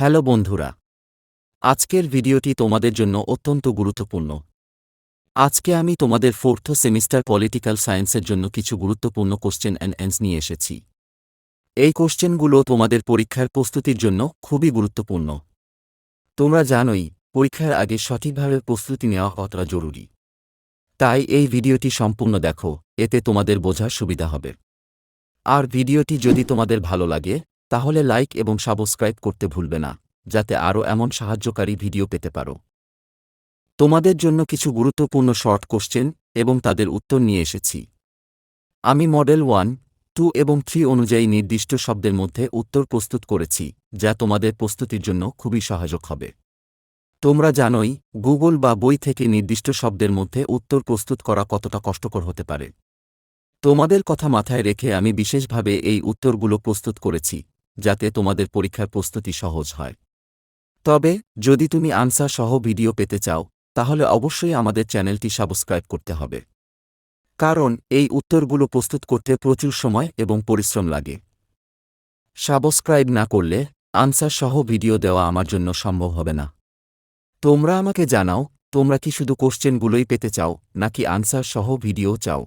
Hello বন্ধুরা। আজকের ভিডিওটি তোমাদের জন্য অত্যন্ত গুরুত্বপূর্ণ। আজকে আমি তোমাদের ফোর্থ সেমিস্টার পলিটিক্যাল সায়েন্সের জন্য কিছু গুরুত্বপূর্ণ কোশ্চেন অ্যান্ড অ্যান্স নিয়ে এসেছি। এই কোশ্চেনগুলো তোমাদের পরীক্ষার প্রস্তুতির জন্য খুবই গুরুত্বপূর্ণ। তোমরা জানোই, পরীক্ষার আগে সঠিকভাবে প্রস্তুতি নেওয়া কতটা জরুরি। তাই এই ভিডিওটি সম্পূর্ণ দেখো, এতে তোমাদের বোঝার সুবিধা হবে। আর ভিডিওটি যদি তোমাদের ভালো লাগে তাহলে লাইক এবং সাবস্ক্রাইব করতে ভুলবে না, যাতে আরও এমন সাহায্যকারী ভিডিও পেতে পারো। তোমাদের জন্য কিছু গুরুত্বপূর্ণ শর্ট কোশ্চেন এবং তাদের উত্তর নিয়ে এসেছি। আমি মডেল ওয়ান, টু এবং থ্রি অনুযায়ী নির্দিষ্ট শব্দের মধ্যে উত্তর প্রস্তুত করেছি, যা তোমাদের প্রস্তুতির জন্য খুবই সহায়ক হবে। তোমরা জানোই, গুগল বা বই থেকে নির্দিষ্ট শব্দের মধ্যে উত্তর প্রস্তুত করা কতটা কষ্টকর হতে পারে। তোমাদের কথা মাথায় রেখে আমি বিশেষভাবে এই উত্তরগুলো প্রস্তুত করেছি যাতে তোমাদের পরীক্ষার প্রস্তুতি সহজ হয়। তবে, যদি তুমি আনসার সহ ভিডিও পেতে চাও, তাহলে অবশ্যই আমাদের চ্যানেলটি সাবস্ক্রাইব করতে হবে। কারণ, এই উত্তরগুলো প্রস্তুত করতে প্রচুর সময় এবং পরিশ্রম লাগে। সাবস্ক্রাইব না করলে, আনসার সহ ভিডিও দেওয়া আমার জন্য সম্ভব হবে না। তোমরা আমাকে জানাও, তোমরা কি শুধু কোশ্চেনগুলোই পেতে চাও, নাকি আনসার সহ ভিডিও চাও?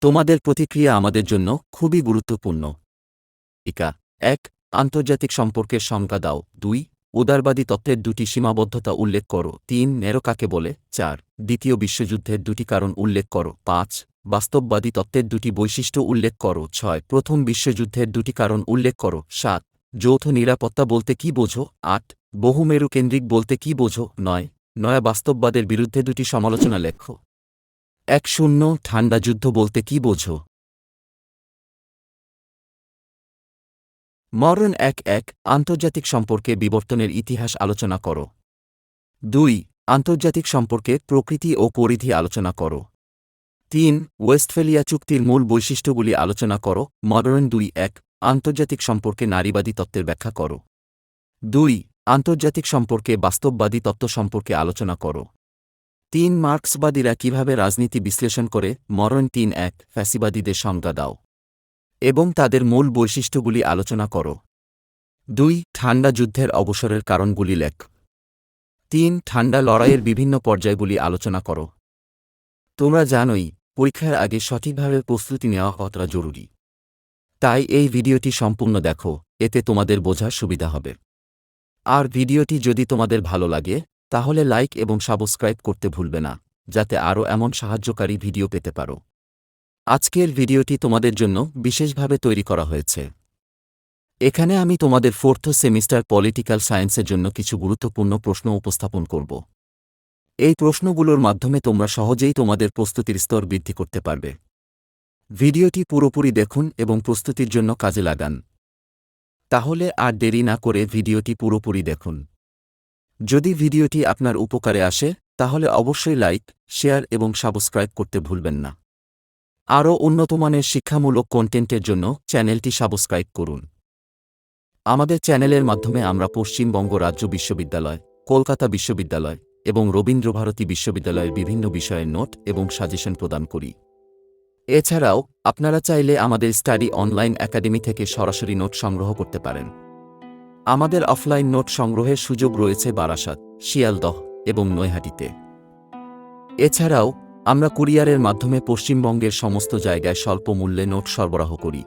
তোমাদের প্রতিক্রিয়া আমাদের জন্য খুবই গুরুত্বপূর্ণ। ইকা। এক, আন্তর্জাতিক সম্পর্কের সংজ্ঞা দাও। দুই, উদারবাদী তত্ত্বের দুটি সীমাবদ্ধতা উল্লেখ করো। তিন, নেরো কাকে বলে? চার, দ্বিতীয় বিশ্বযুদ্ধের দুটি কারণ উল্লেখ করো। পাঁচ, বাস্তববাদী তত্ত্বের দুটি বৈশিষ্ট্য উল্লেখ করো। ছয়, প্রথম বিশ্বযুদ্ধের দুটি কারণ উল্লেখ করো। সাত, যৌথ নিরাপত্তা বলতে কি বোঝো? আট, বহুমেরু কেন্দ্রিক বলতে কি বোঝো? নয়, নয়া বাস্তববাদের বিরুদ্ধে দুটি সমালোচনা লেখো। এক শূন্য, ঠান্ডা যুদ্ধ বলতে কি বোঝো? মরণ এক এক আন্তর্জাতিক সম্পর্কে বিবর্তনের ইতিহাস আলোচনা করো। দুই, আন্তর্জাতিক সম্পর্কে প্রকৃতি ও পরিধি আলোচনা করো। তিন, ওয়েস্টফেলিয়া চুক্তির মূল বৈশিষ্ট্যগুলি আলোচনা করো। মডার্ন দুই এক, আন্তর্জাতিক সম্পর্কে নারীবাদী তত্ত্বের ব্যাখ্যা করো। দুই, আন্তর্জাতিক সম্পর্কে বাস্তববাদী তত্ত্ব সম্পর্কে আলোচনা করো। তিন, মার্ক্সবাদীরা কীভাবে রাজনীতি বিশ্লেষণ করে? মরণ তিন এক, ফ্যাসিবাদীদের সংজ্ঞা দাও। এবং তাদের মূল বৈশিষ্ট্যগুলি আলোচনা করো। দুই, ঠান্ডা যুদ্ধের অবসরের কারণগুলি লেখ। তিন, ঠান্ডা লড়াইয়ের বিভিন্ন পর্যায়গুলি আলোচনা করো। তোমরা জানোই, পরীক্ষার আগে সঠিকভাবে প্রস্তুতি নেওয়া কতটা জরুরি। তাই এই ভিডিওটি সম্পূর্ণ দেখো, এতে তোমাদের বোঝার সুবিধা হবে। আর ভিডিওটি যদি তোমাদের ভালো লাগে, তাহলে লাইক এবং সাবস্ক্রাইব করতে ভুলবে না, যাতে আরও এমন সাহায্যকারী ভিডিও পেতে পারো। আজকের ভিডিওটি তোমাদের জন্য বিশেষভাবে তৈরি করা হয়েছে। এখানে আমি তোমাদের ফোর্থ সেমিস্টার পলিটিক্যাল সায়েন্সের জন্য কিছু গুরুত্বপূর্ণ প্রশ্ন উপস্থাপন করব। এই প্রশ্নগুলোর মাধ্যমে তোমরা সহজেই তোমাদের প্রস্তুতির স্তর বৃদ্ধি করতে পারবে। ভিডিওটি পুরোপুরি দেখুন এবং প্রস্তুতির জন্য কাজে লাগান। তাহলে আর দেরি না করে ভিডিওটি পুরোপুরি দেখুন। যদি ভিডিওটি আপনার উপকারে আসে, তাহলে অবশ্যই লাইক, শেয়ার এবং সাবস্ক্রাইব করতে ভুলবেন না। আরও উন্নতমানের শিক্ষামূলক কন্টেন্টের জন্য চ্যানেলটি সাবস্ক্রাইব করুন। আমাদের চ্যানেলের মাধ্যমে আমরা পশ্চিমবঙ্গ রাজ্য বিশ্ববিদ্যালয়, কলকাতা বিশ্ববিদ্যালয় এবং রবীন্দ্রভারতী বিশ্ববিদ্যালয়ের বিভিন্ন বিষয়ের নোট এবং সাজেশন প্রদান করি। এছাড়াও, আপনারা চাইলে আমাদের স্টাডি অনলাইন একাডেমি থেকে সরাসরি নোট সংগ্রহ করতে পারেন। আমাদের অফলাইন নোট সংগ্রহের সুযোগ রয়েছে বারাসাত, শিয়ালদহ এবং নৈহাটিতে। এছাড়াও আমরা কুরিয়ারের মাধ্যমে পশ্চিমবঙ্গের সমস্ত জায়গায় স্বল্প মূল্যে নোট সরবরাহ করি।